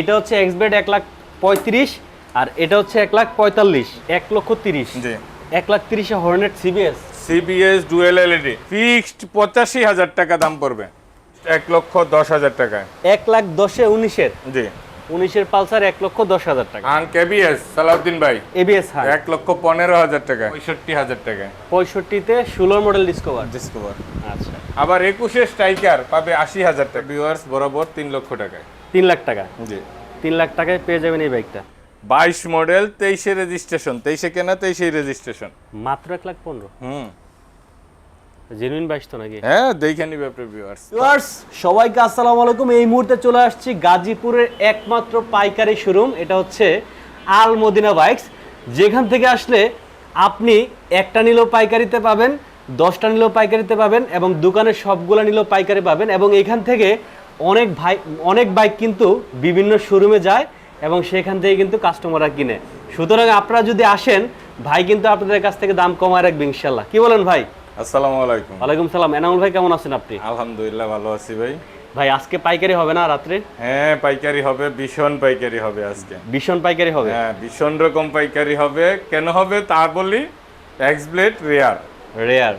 এটা হচ্ছে x bed এক লাখ পঁয়ত্রিশ আর এটা হচ্ছে এক লাখ পঁয়তাল্লিশ এক লক্ষ তিরিশ। এক লাখ তিরিশে Hornet CBS CBS dual LED fixed পঁচাশি হাজার টাকা দাম পড়বে। এক লক্ষ দশ হাজার টাকায়। এক লাখ দশে উনিশের। জি। উনিশের পালসার এক লক্ষ দশ হাজার টাকা। আন কেবিএস সালাউদ্দিন ভাই। এবিএস হ্যাঁ এক লক্ষ পনেরো হাজার টাকা পঁয়ষট্টি হাজার টাকায়। পঁয়ষট্টিতে ষোলোর মডেল ডিসকভার ডিসকভার আচ্ছা। আবার একুশে স্ট্রাইকার পাবে আশি হাজার টাকা। ভিউয়ার্স বরাবর তিন লক্ষ টাকায়। তিন লাখ টাকা। জি। তিন লাখ টাকায় পেয়ে যাবেন এই বাইকটা। বাইশ মডেল তেইশে রেজিস্ট্রেশন তেইশে কেনা তেইশে রেজিস্ট্রেশন মাত্র এক লাখ পনেরো। হুম। জেনুইন বাইশ তো নাকি? হ্যাঁ দেখে নিবে আপনার ভিউয়ার্স ভিউয়ার্স সবাইকে আসসালামু আলাইকুম। এই মুহূর্তে চলে আসছি গাজীপুরের একমাত্র পাইকারি শোরুম। এটা হচ্ছে আল মদিনা বাইকস। যেখান থেকে আসলে আপনি একটা নিলেও পাইকারিতে পাবেন দশটা নিলেও পাইকারিতে পাবেন এবং দোকানের সবগুলো নিলেও পাইকারি পাবেন এবং এখান থেকে অনেক ভাই অনেক বাইক কিন্তু বিভিন্ন শোরুমে যায় এবং সেখান থেকে কিন্তু কাস্টমাররা কিনে। সুতরাং আপনারা যদি আসেন ভাই কিন্তু আপনাদের কাছ থেকে দাম কমায় রাখবে ইনশাল্লাহ। কি বলেন ভাই? আসসালামু আলাইকুম। ওয়ালাইকুম সালাম। এনামুল ভাই কেমন আছেন আপনি? আলহামদুলিল্লাহ ভালো আছি ভাই। ভাই আজকে পাইকারি হবে না রাত্রে? হ্যাঁ পাইকারি হবে ভীষণ পাইকারি হবে আজকে। ভীষণ পাইকারি হবে? হ্যাঁ ভীষণ রকম পাইকারি হবে। কেন হবে তা বলি? এক্স ব্লেড রেয়ার রেয়ার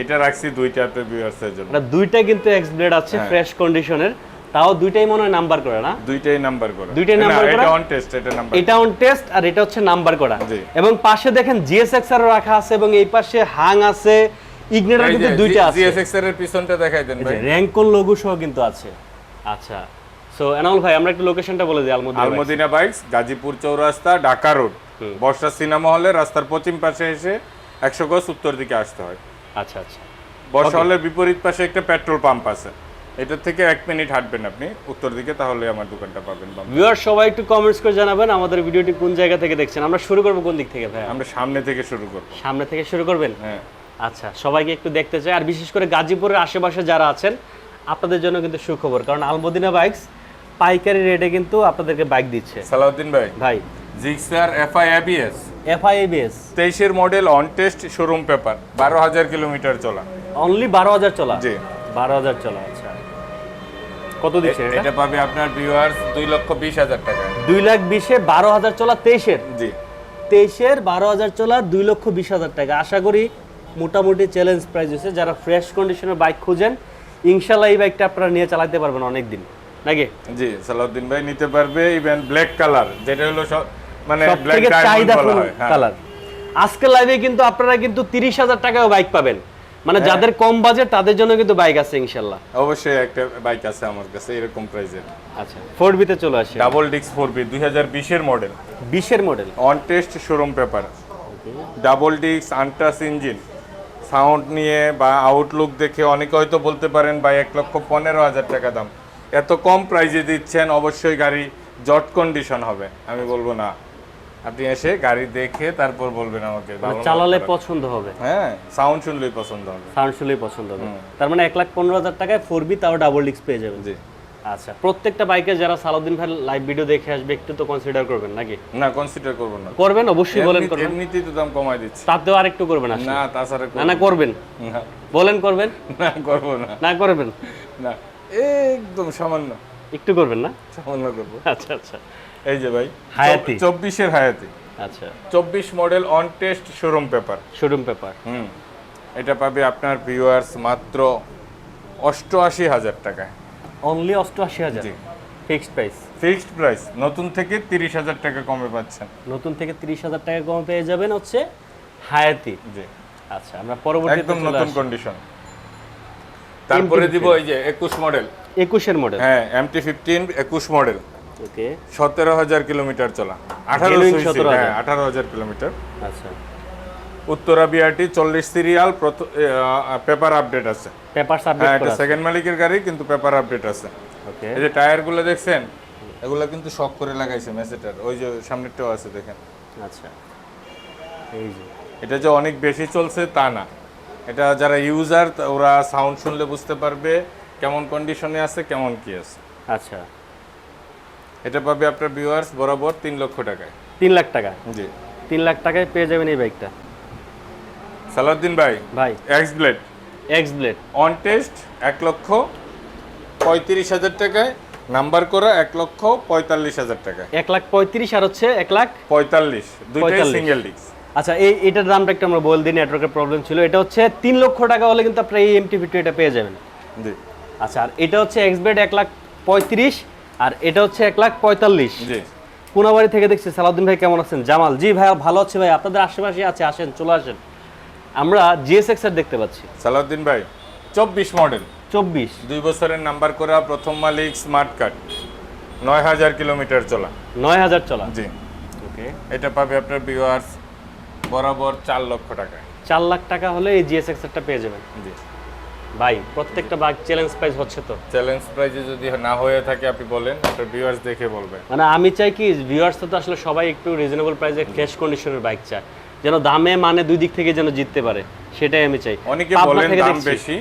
এটা রাখছি দুইটা আপনার ভিউয়ার্সের জন্য। এটা দুইটা কিন্তু এক্স ব্লেড আছে হ্যাঁ। ফ্রেশ কন্ডিশনের তাও দুইটাই মনে হয় নাম্বার করা না? দুইটাই নাম্বার করা। দুইটাই নাম্বার এটা অন টেস্ট এটা নাম্বার এটা অন টেস্ট আর এটা হচ্ছে নাম্বার করা। এবং পাশে দেখেন জিএসএক্স আর রাখা আছে এবং এই পাশে হাং আছে। ইগনেটার কিন্তু দুইটা আছে। জিএসএক্স এর পিছনটা দেখাই দেন ভাই। র্যাঙ্কন লোগো সহ কিন্তু আছে। আচ্ছা। সো এনামুল ভাই আমরা একটু লোকেশনটা বলে দিই আলমদি Almadina bikes Gazipur Chowrasta Dhaka road Barsha cinema হলে রাস্তার পশ্চিম পাশে এসে একশো গজ উত্তর দিকে আসতে হয়। আচ্ছা আচ্ছা। বর্ষা হলের বিপরীত পাশে একটা পেট্রোল পাম্প আছে। এটা থেকে এক মিনিট হাঁটবেন আপনি। উত্তর দিকে তাহলে আমার দোকানটা পাবেন ভিউয়ার সবাই একটু কমেন্টস করে জানাবেন আমাদের ভিডিওটি কোন জায়গা থেকে দেখছেন। আমরা শুরু করব কোন দিক থেকে ভাই আমরা সামনে থেকে শুরু করব। সামনে থেকে শুরু করবেন? হ্যাঁ। আচ্ছা সবাইকে একটু দেখতে চাই। আর বিশেষ করে গাজীপুরের আশেপাশে যারা আছেন আপনাদের জন্য কিন্তু সুখবর। কারণ আলমদিনা বাইকস পাইকারি রেটে কিন্তু আপনাদেরকে বাইক দিচ্ছে। সালাউদ্দিন ভাই ভাই Gixxer FI ABS FI ABS তেইশের model on test showroom paper বারো হাজার কিলোমিটার চলা। অনলি বারো হাজার চলা? জি। বারো হাজার চলা আচ্ছা। কত দিচ্ছে এটা? এটা পাবে আপনার ভিউয়ার্স দুই লক্ষ বিশ হাজার টাকা। দুই লাখ বিশে বারো হাজার চলা তেইশের? জি। তেইশের বারো হাজার চলা দুই লক্ষ বিশ হাজার টাকা। আশা করি মোটামুটি চ্যালেঞ্জ প্রাইস হয়েছে। যারা ফ্রেশ কন্ডিশনের বাইক খুঁজেন ইনশাল্লাহ এই বাইকটা আপনারা নিয়ে চালাতে পারবেন অনেক দিন নাকি? জি সালাউদ্দিন ভাই নিতে পারবে। ইভেন ব্ল্যাক কালার যেটা হলো মানে চাহিদা হয়। কালার। আজকের লাইভে কিন্তু আপনারা কিন্তু তিরিশ হাজার টাকাও বাইক পাবেন। মানে হ্যাঁ। যাদের কম বাজেট তাদের জন্য কিন্তু বাইক আছে ইনশাল্লাহ। অবশ্যই একটা বাইক আছে আমার কাছে এরকম প্রাইজের আচ্ছা ফোর বিতে চলে আসে। ডাবল ডিক্স ফোর বি দুই হাজার বিশের মডেল বিশের model on test showroom paper double ডিক্স আনটাস ইঞ্জিন সাউন্ড নিয়ে বা আউটলুক দেখে অনেকে হয়তো বলতে পারেন বা এক লক্ষ পনেরো হাজার টাকা দাম। এত কম প্রাইজে দিচ্ছেন অবশ্যই গাড়ি জট কন্ডিশন হবে আমি বলব না। আপনি এসে গাড়ি দেখে তারপর বলবেন আমাকে চালালে পছন্দ হবে? হ্যাঁ সাউন্ড শুনলেই পছন্দ হবে। সাউন্ড শুনলেই পছন্দ হবে। তার মানে এক লাখ পনেরো হাজার টাকায় ফোর বি তাও ডাবল ডিস্ক পেয়ে যাবেন। জি। আচ্ছা প্রত্যেকটা বাইকে যারা সালাউদ্দিন ভাই লাইভ ভিডিও দেখে আসবে একটু তো কনসিডার করবেন নাকি? না কনসিডার করব না। করবেন অবশ্যই বলেন করবেন। এমনিতেই তো দাম কমাই দিচ্ছি। তাতেও আরেকটু করবেন আসলে। না তাছাড়া না না করবেন। না। বলেন করবেন। না করব না। না করবেন। না একদম সামান্য। একটু করবেন না? সামান্য করব। আচ্ছা আচ্ছা। এই যে ভাই হায়াতি। চব্বিশের হায়াতি। আচ্ছা। চব্বিশ model on test showroom paper showroom paper হুম। এটা পাবে আপনার ভিউয়ার্স মাত্র অষ্টআশি হাজার টাকায়। অনলি অষ্টআশি হাজার? জি। ফিক্সড প্রাইস ফিক্সড প্রাইস নতুন থেকে তিরিশ হাজার টাকা কমে পাচ্ছেন। নতুন থেকে তিরিশ হাজার টাকা কম পেয়ে যাবেন হচ্ছে হায়াতি। জি। আচ্ছা আমরা পরবর্তীতে একদম নতুন কন্ডিশন তারপরে দিব এই যে একুশ মডেল একুশের মডেল হ্যাঁ এমটি ফিফটিন একুশ মডেল ওকে। সতেরো হাজার কিলোমিটার চলা। আঠারো Genuine 17,000 হ্যাঁ আঠারো হাজার কিলোমিটার। আচ্ছা। উত্তরা বিআরটি চল্লিশ সিরিয়াল পেপার আপডেট আছে। পেপার হ্যাঁ সাবমিট এটা সেকেন্ড মালিকের গাড়ি কিন্তু পেপার আপডেট আছে। ওকে। এই যে টায়ারগুলো দেখছেন এগুলো কিন্তু শক করে লাগাইছে মেসেটার ওই যে সামনেরটাও আছে দেখেন। আচ্ছা। এই যে। এটা যে অনেক বেশি চলছে তা না। এটা যারা ইউজার ওরা সাউন্ড শুনলে বুঝতে পারবে কেমন কন্ডিশনে আছে কেমন কি আছে। আচ্ছা। এটা পাবে আপনার ভিউয়ার্স বরাবর তিন লক্ষ টাকায়। তিন লাখ টাকা? জি। তিন লাখ টাকায় পেয়ে যাবেন এই বাইকটা সালাউদ্দিন ভাই ভাই। X blade X blade on test এক লক্ষ পঁয়ত্রিশ হাজার টাকায়। নাম্বার করা এক লক্ষ পঁয়তাল্লিশ হাজার টাকা এক লাখ পঁয়ত্রিশ আর হচ্ছে এক লাখ পঁয়তাল্লিশ। দুইটাই 45 সিঙ্গেল ডিস্ক আচ্ছা এই এটার দামটা একটু আমরা বলে দিই নেটওয়ার্কের প্রবলেম ছিল। এটা হচ্ছে তিন লক্ষ টাকা হলে কিন্তু আপনার এই এমটি ফিফটি এটা পেয়ে যাবেন। জি। আচ্ছা আর এটা হচ্ছে এক্সবেড এক লাখ পঁয়ত্রিশ আর এটা হচ্ছে এক লাখ পঁয়তাল্লিশ। কোনাবাড়ি থেকে দেখছি সালাউদ্দিন ভাই কেমন আছেন? জামাল। জি ভাই ভালো আছে ভাই। আপনাদের আশেপাশে আছে আসেন চলে আসেন। আমরা জিএসএক্স এর দেখতে পাচ্ছি। সালাউদ্দিন ভাই চব্বিশ মডেল। চব্বিশ। দুই বছরের নাম্বার করা প্রথম মালিক স্মার্ট কার্ড। নয় হাজার কিলোমিটার চলা। নয় হাজার চলা। জি। ওকে। এটা পাবে আপনার ভিউয়ার্স বরাবর চার লক্ষ টাকা চার লাখ টাকা হলে এই জিএসএক্স এরটা পেয়ে যাবেন। জি। ভাই প্রত্যেকটা বাইক চ্যালেঞ্জ প্রাইস হচ্ছে তো। চ্যালেঞ্জ প্রাইজে যদি না হয়ে থাকে আপনি বলেন আপনার ভিউয়ার্স দেখে বলবেন মানে আমি চাই কি ভিউয়ার্স তো আসলে সবাই একটু রিজনেবল প্রাইসে ফ্রেশ কন্ডিশনের বাইক চায়। যেন দামে মানে দুই দিক থেকে যেন জিততে পারে সেটাই আমি চাই। অনেকে বলেন দাম বেশি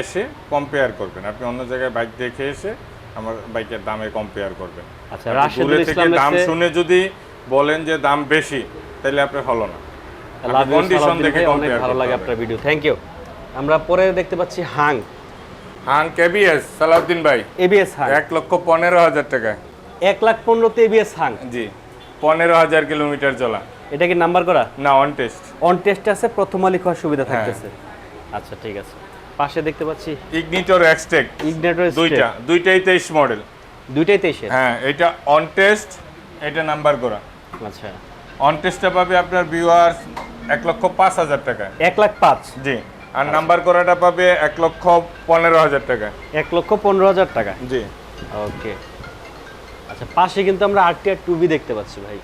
এসে কম্পেয়ার করবেন। আপনি অন্য জায়গায় বাইক দেখে এসে আমার বাইকের দামে কম্পেয়ার করবেন। আচ্ছা আপনি রাশেদুল ইসলাম দাম শুনে যদি বলেন যে দাম বেশি তাহলে আপনার হলো না। আপনি দেখে অনেক ভালো লাগে আপনার ভিডিও থ্যাংক ইউ আমরা পরে দেখতে পাচ্ছি হাং। হাং কেবিএস সালাউদ্দিন ভাই। এবিএস হাং। এক লক্ষ পনেরো হাজার টাকায় এক লাখ পনেরোতে এবিএস হাং। জি পনেরো হাজার কিলোমিটার চলা। এটা কি নাম্বার করা? না অন টেস্ট অন টেস্ট আছে প্রথম মালিক হওয়ার সুবিধা হ্যাঁ। থাকতেছে। আচ্ছা ঠিক আছে। পাশে দেখতে পাচ্ছি ইগনিটর এক্সটেক ইগনেটর দুইটা দুইটাই তেইশ মডেল দুইটাই তেইশে হ্যাঁ এটা অন টেস্ট এটা নাম্বার করা। আচ্ছা। অন টেস্টটা পাবে আপনার ভিউয়ার্স এক লক্ষ পাঁচ হাজার টাকায়। এক লাখ পাঁচ? জি। আর নাম্বার করাটা পাবে এক লক্ষ পনেরো হাজার টাকা। এক লক্ষ পনেরো হাজার টাকা? জি। ওকে। আচ্ছা পাশে কিন্তু আমরা আরটিআর টুবি দেখতে পাচ্ছি ভাই।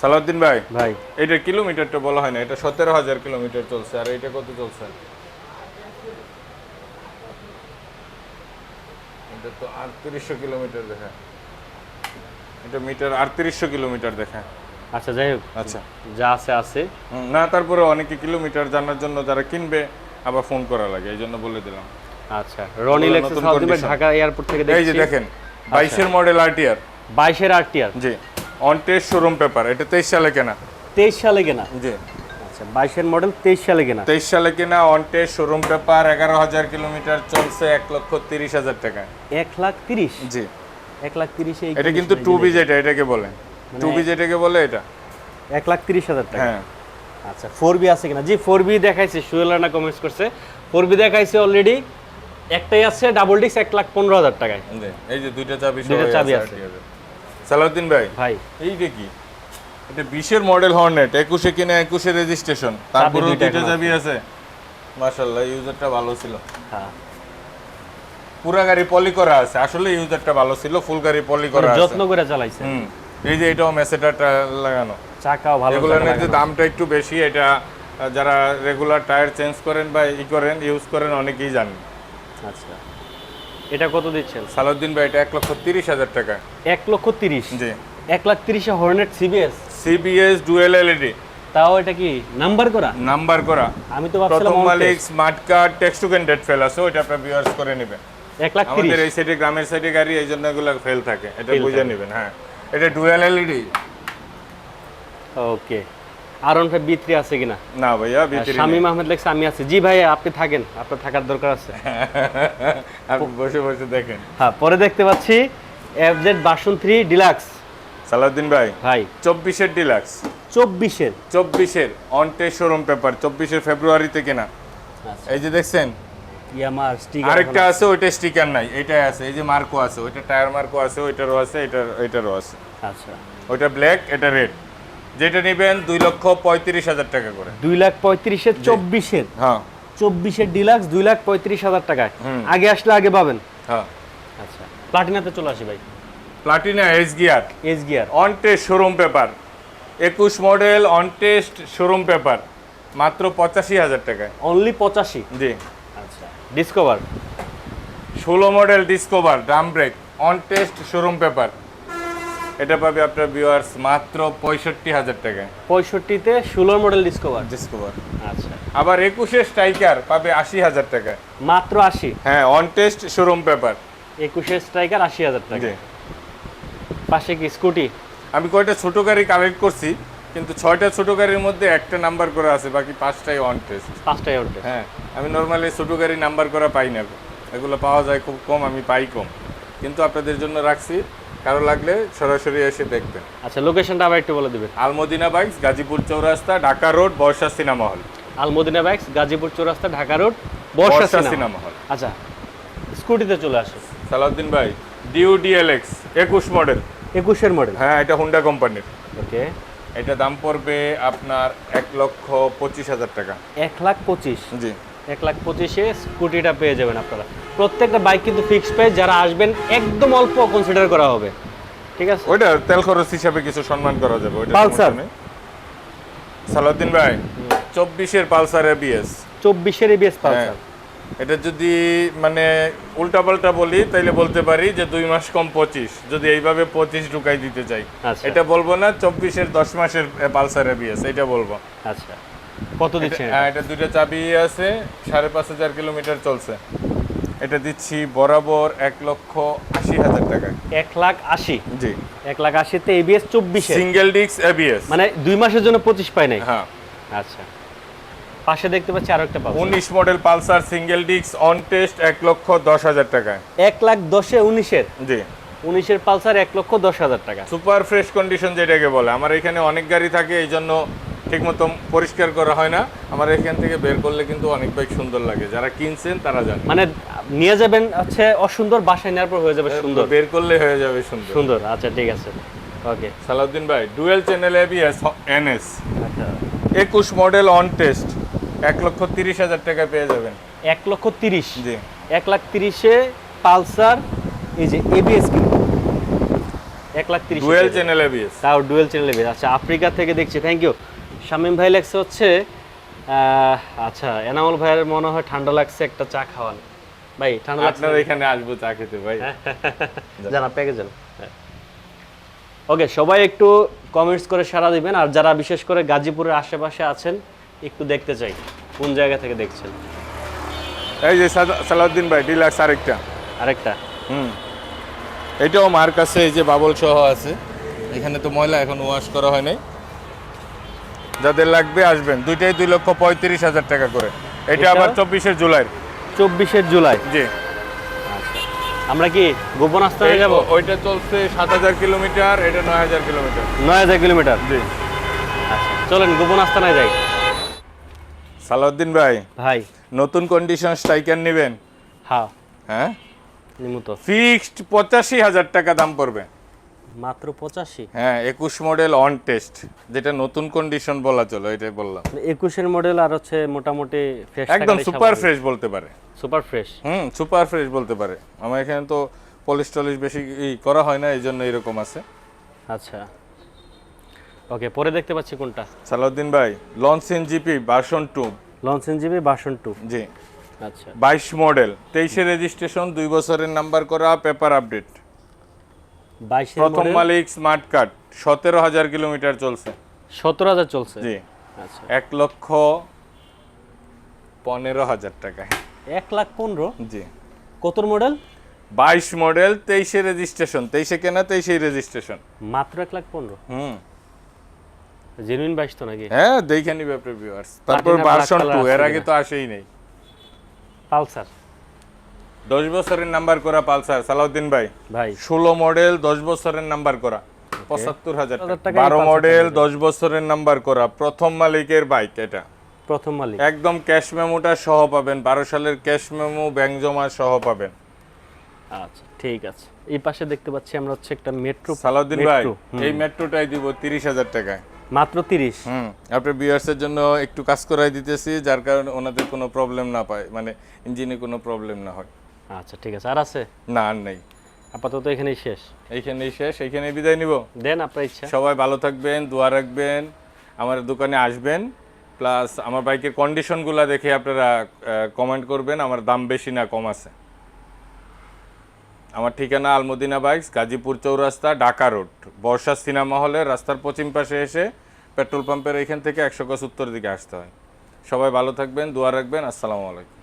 সালাউদ্দিন ভাই ভাই। এটা কিলোমিটারটা বলা হয় না এটা সতেরো হাজার কিলোমিটার চলছে আর এটা কত চলছে? এটা তো আটত্রিশশো কিলোমিটার দেখা। এটা মিটার আটত্রিশশো কিলোমিটার দেখা। আচ্ছা যাই হোক আচ্ছা। যা আছে আছে। না তারপরে অনেকে কিলোমিটার জানার জন্য যারা কিনবে আবার ফোন করা লাগে এই জন্য বলে দিলাম। আচ্ছা Rony Lexus Saudi Dhaka airport থেকে দেখছি এই যে দেখেন বাইশের মডেল আরটিআর বাইশের আরটিআর জি অন টেস্ট শোরুম পেপার এটা তেইশ সালে কেনা। তেইশ সালে কেনা? জি। আচ্ছা বাইশের মডেল তেইশ সালে কেনা। তেইশ সালে কেনা অন টেস্ট শোরুম পেপার এগারো হাজার কিলোমিটার চলছে এক লক্ষ তিরিশ হাজার টাকা এক লাখ তিরিশ? জি। এক লাখ তিরিশে এই এটা কিন্তু টু বি যেটা এটাকে বলে। বি যেটাকে বলে এটা। এক লাখ তিরিশ হাজার টাকা। হ্যাঁ। আচ্ছা ফোর বি আছে কিনা? জি ফোর বি দেখাইছে সুয়েল রানা কমেন্টস করছে। ফোর বি দেখাইছে অলরেডি একটাই আছে ডাবল ডিস্ক এক লাখ পনেরো হাজার টাকায়। এই যে দুইটা চাবি দুইটা চাবি আছে। সালাউদ্দিন ভাই ভাই। এইটা কি? এটা বিশের মডেল হর্নেট একুশে কিনে একুশে রেজিস্ট্রেশন তারপরে দুইটা চাবি আছে। মাশাল্লাহ ইউজারটা ভালো ছিল। হ্যাঁ। পুরা গাড়ি পলি করা আছে। আসলে ইউজারটা ভালো ছিল ফুল গাড়ি পলি করা মানে আছে। যত্ন করে চালাইছে। হুম। এই যে এটাও মেসেটারটা লাগানো। চাকাও ভালো এগুলোর মধ্যে দামটা একটু বেশি এটা যারা রেগুলার টায়ার চেঞ্জ করেন বা ই করেন ইউজ করেন অনেকেই জানেন। আচ্ছা। এটা কত দিচ্ছেন? সালাউদ্দিন ভাই এটা এক লক্ষ তিরিশ হাজার টাকা। এক লক্ষ তিরিশ? জি। এক লাখ তিরিশে Hornet CBS CBS dual LED তাও এটা কি নাম্বার করা? নাম্বার করা। আমি তো প্রথম মালিক স্মার্ট কার্ড টেক্সট টু ক্যান্ডেট ফেল আছে ওইটা আপনার ভিউয়ার্স করে নেবেন। এক লাখ আমাদের এই সাইডে গ্রামের সাইডে গাড়ি এই জন্য এগুলো ফেল থাকে। এটা বুঝে। নেবেন হ্যাঁ। এটা dual LED okay R one five V three আছে কিনা? না ভাইয়া ভিতরে শামীম আহমেদ লেখছে আমি আছি। জি ভাই আপনি থাকেন আপনার থাকার দরকার আছে। আপনি বসে বসে দেখেন। হ্যাঁ পরে দেখতে পাচ্ছি এফজেড বাসন থ্রি ডিলাক্স সালাউদ্দিন ভাই ভাই। চব্বিশের ডিলাক্স চব্বিশের। চব্বিশের অনটে শোরুম পেপার চব্বিশের ফেব্রুয়ারিতে কেনা। এই যে দেখছেন ইয়ামার স্টিকার আরেকটা আছে ওইটা স্টিকার নাই। এটাই আছে এই যে মার্কো আছে ওইটা টায়ার মার্কো আছে ওইটারও আছে এটার এটারও আছে। আচ্ছা। ওইটা ব্ল্যাক এটা রেড যেটা নেবেন দুই লক্ষ পঁয়ত্রিশ হাজার টাকা করে। দুই লাখ পঁয়ত্রিশের চব্বিশের? হ্যাঁ। চব্বিশের ডিলাক্স দুই লাখ পঁয়ত্রিশ হাজার টাকায়। আগে আসলে আগে পাবেন। হ্যাঁ। আচ্ছা। প্লাটিনাতে চলে আসি ভাই। Platina S gear S gear on test showroom paper একুশ model on test showroom paper মাত্র পঁচাশি হাজার টাকায়। অনলি পঁচাশি? জি। ডিসকভার ষোলো model Discover drum brake on test showroom paper এটা পাবে আপনার ভিউয়ার্স মাত্র পঁয়ষট্টি হাজার টাকায়। পঁয়ষট্টিতে ষোলো মডেল ডিসকভার ডিসকভার আচ্ছা। আবার একুশে স্ট্রাইকার পাবে আশি হাজার টাকায়। মাত্র আশি? হ্যাঁ অন টেস্ট শোরুম পেপার একুশে স্ট্রাইকার আশি হাজার টাকা পাশে কি স্কুটি আমি কয়েকটা ছোট গাড়ি কালেক্ট করছি কিন্তু ছয়টা ছোট গাড়ির মধ্যে একটা নাম্বার করা আছে বাকি পাঁচটাই অন টেস্ট পাঁচটাই পাঁচটায় উঠবে হ্যাঁ আমি নর্মালি ছোট গাড়ি নাম্বার করা পাই না। এগুলো পাওয়া যায় খুব কম আমি পাই কম। কিন্তু আপনাদের জন্য রাখছি কারও লাগলে সরাসরি এসে দেখবেন। আচ্ছা লোকেশনটা আবার একটু বলে দিবেন। Almadina bikes Gazipur Chowrasta Dhaka road Barsha cinema hall. Almadina bikes Gazipur Chowrasta Dhaka road Barsha cinema hall. আচ্ছা স্কুটিতে চলে আসো। সালাউদ্দিন ভাই ডিউ ডিএলএক্স একুশ মডেল একুশের মডেল হ্যাঁ এটা হুন্ডা কোম্পানির ওকে এটা দাম পড়বে আপনার এক লক্ষ পঁচিশ হাজার টাকা। এক লাখ পঁচিশ? জি। এক লাখ পঁচিশে স্কুটিটা পেয়ে যাবেন আপনারা। প্রত্যেকটা বাইক কিন্তু ফিক্সড প্রাইস যারা আসবেন একদম অল্প কনসিডার করা হবে। ঠিক আছে? ওইটা তেল খরচ হিসাবে কিছু সম্মান করা যাবে ওইটা পালসার? সালাউদ্দিন ভাই চব্বিশের পালসার এবিএস চব্বিশের এবিএস পালসার। এটা যদি মানে উল্টাপাল্টা বলি তাইলে বলতে পারি যে দুই মাস কম পঁচিশ যদি এইভাবে পঁচিশ ঢুকাই দিতে চাই। আচ্ছা। এটা বলব না চব্বিশের দশ মাসের পালসার এবিএস এটা বলব। আচ্ছা। কত দিচ্ছে হ্যাঁ এটা? দুইটা চাবি আছে সাড়ে পাঁচ হাজার কিলোমিটার চলছে। এটা দিচ্ছি বরাবর এক লক্ষ আশি হাজার টাকা এক লাখ আশি? জি। এক লাখ আশিতে এবিএস চব্বিশ? সিঙ্গেল ডিস্ক এবিএস মানে দুই মাসের জন্য পঁচিশ পাই নাই? হ্যাঁ। আচ্ছা। পাশে দেখতে পাচ্ছি আরও একটা পাবো উনিশ model Pulsar single disc on test এক লক্ষ দশ হাজার টাকায়। এক লাখ দশে উনিশের? জি। উনিশের পালসার এক লক্ষ দশ হাজার টাকা। সুপার ফ্রেশ কন্ডিশন যেটাকে বলে। আমার এখানে অনেক গাড়ি থাকে এই জন্য ঠিকমতো পরিষ্কার করা হয় না। আমার এখান থেকে বের করলে কিন্তু অনেক বাইক সুন্দর লাগে। যারা কিনছেন তারা জানে। মানে নিয়ে যাবেন হচ্ছে অসুন্দর বাসায় নেওয়ার পর হয়ে যাবে সুন্দর। বের করলে হয়ে যাবে সুন্দর। সুন্দর আচ্ছা ঠিক আছে। ওকে সালাউদ্দিন ভাই ডুয়েল চ্যানেল এবিএস এনএস আচ্ছা। একুশ মডেল অন টেস্ট এক লক্ষ তিরিশ হাজার টাকা পেয়ে যাবেন। এক লক্ষ তিরিশ? জি। এক লাখ তিরিশে পালসার এই যে এবিএস কিন্তু এক লাখ তিরিশ ডুয়েল চ্যানেল এবিএস তাও ডুয়েল চ্যানেল আচ্ছা আফ্রিকা থেকে দেখছি। থ্যাংক ইউ শামীম ভাই লেগছে হচ্ছে আচ্ছা এনামল ভাইয়ের মনে হয় ঠান্ডা লাগছে একটা চা খাওয়ান। ভাই ঠান্ডা লাগছে আপনার এখানে আসব চা খেতে ভাই। জানা প্যাকেজ জানা ওকে সবাই একটু কমেন্টস করে সাড়া দিবেন। আর যারা বিশেষ করে গাজীপুরের আশেপাশে আছেন একটু দেখতে চাই কোন জায়গা থেকে দেখছেন? এই যে সালাউদ্দিন ভাই ডিলাক্স আরেকটা। আরেকটা? হুম। এটাও মার্ক আছে এই যে বাবল সহ আছে। এখানে তো ময়লা এখন ওয়াশ করা হয় নাই। যাদের লাগবে আসবেন। দুইটাই দুই লক্ষ পঁয়ত্রিশ হাজার টাকা করে। এটা? আবার চব্বিশে জুলাই চব্বিশের জুলাই? জি। আমরা কি গোপন আস্তানে যাব? ওইটা চলছে সাত হাজার কিলোমিটার এটা নয় হাজার কিলোমিটার। নয় হাজার কিলোমিটার? জি। আচ্ছা চলেন গোপন আস্তানায় যাই। সালাউদ্দিন ভাই ভাই। নতুন কন্ডিশন স্ট্রাইকার নেবেন? হ্যাঁ। হ্যাঁ? নিমুত ফিক্সড পঁচাশি হাজার টাকা দাম পড়বে। মাত্র পঁচাশি? হ্যাঁ একুশ মডেল অন টেস্ট যেটা নতুন কন্ডিশন বলা চলো এটাই বললাম। একুশের মডেল আর হচ্ছে মোটামুটি ফ্রেশ একদম সুপার ফ্রেশ বলতে পারে। সুপার ফ্রেশ হুম সুপার ফ্রেশ বলতে পারে। আমার এখানে তো পলিশ টলিশ বেশি করা হয় না এই জন্য এরকম আছে। আচ্ছা। ওকে পরে দেখতে পাচ্ছি কোনটা? সালাউদ্দিন ভাই লঞ্চেন জিপি ভার্সন টু লঞ্চেন জিবি বাসন টু জি। আচ্ছা। বাইশ মডেল তেইশে রেজিস্ট্রেশন দুই বছরের নাম্বার করা পেপার আপডেট প্রথম মালিক স্মার্ট কার্ড সতেরো হাজার কিলোমিটার চলছে। সতেরো হাজার চলছে? জি। আচ্ছা। এক লক্ষ পনেরো হাজার টাকায়। এক লাখ পনেরো? জি। কতর মডেল বাইশ মডেল তেইশে রেজিস্ট্রেশন তেইশে কেনা তেইশেই রেজিস্ট্রেশন মাত্র এক লাখ পনেরো? হুম। জেনুইন বাইশ তো নাকি? হ্যাঁ দেখে নিবে আপনার ভিউয়ার্স তারপর ভার্সন color টু এর আগে তো আসেই নেই। পালসার দশ বছরের নাম্বার করা পালসার সালাউদ্দিন ভাই। ভাই। ষোলো মডেল দশ বছরের নাম্বার করা। পঁচাত্তর হাজার টাকা। বারো মডেল দশ বছরের নাম্বার করা। প্রথম মালিকের বাইক এটা। প্রথম মালিক। একদম ক্যাশ মেমোটা সহ পাবেন। বারো সালের ক্যাশ মেমো ব্যাংক জমা সহ পাবেন। আচ্ছা ঠিক আছে। এই পাশে দেখতে পাচ্ছি আমরা হচ্ছে একটা মেট্রো সালাউদ্দিন ভাই এই মেট্রোটাই দিব তিরিশ হাজার টাকায়। মাত্র তিরিশ। হুম আপনার বিয়ার্সের জন্য একটু কাজ করাই দিতেছি যার কারণে ওনাদের কোনো প্রবলেম না পায় মানে ইঞ্জিনে কোনো প্রবলেম না হয়। আচ্ছা ঠিক আছে। আর আছে? না আর নেই। আপাতত এখানেই শেষ। এইখানেই শেষ এইখানেই বিদায় নিব। দেন আপনার ইচ্ছা। সবাই ভালো থাকবেন দোয়া রাখবেন আমার দোকানে আসবেন প্লাস আমার বাইকের কন্ডিশনগুলো দেখে আপনারা কমেন্ট করবেন আমার দাম বেশি না কম আছে। আমার ঠিকানা Almadina bikes Gazipur Chowrasta Dhaka road Barsha cinema হলের রাস্তার পশ্চিম পাশে এসে পেট্রোল পাম্পের এখান থেকে একশো গজ উত্তর দিকে আসতে হয়। সবাই ভালো থাকবেন, দোয়া রাখবেন, আসসালামু আলাইকুম।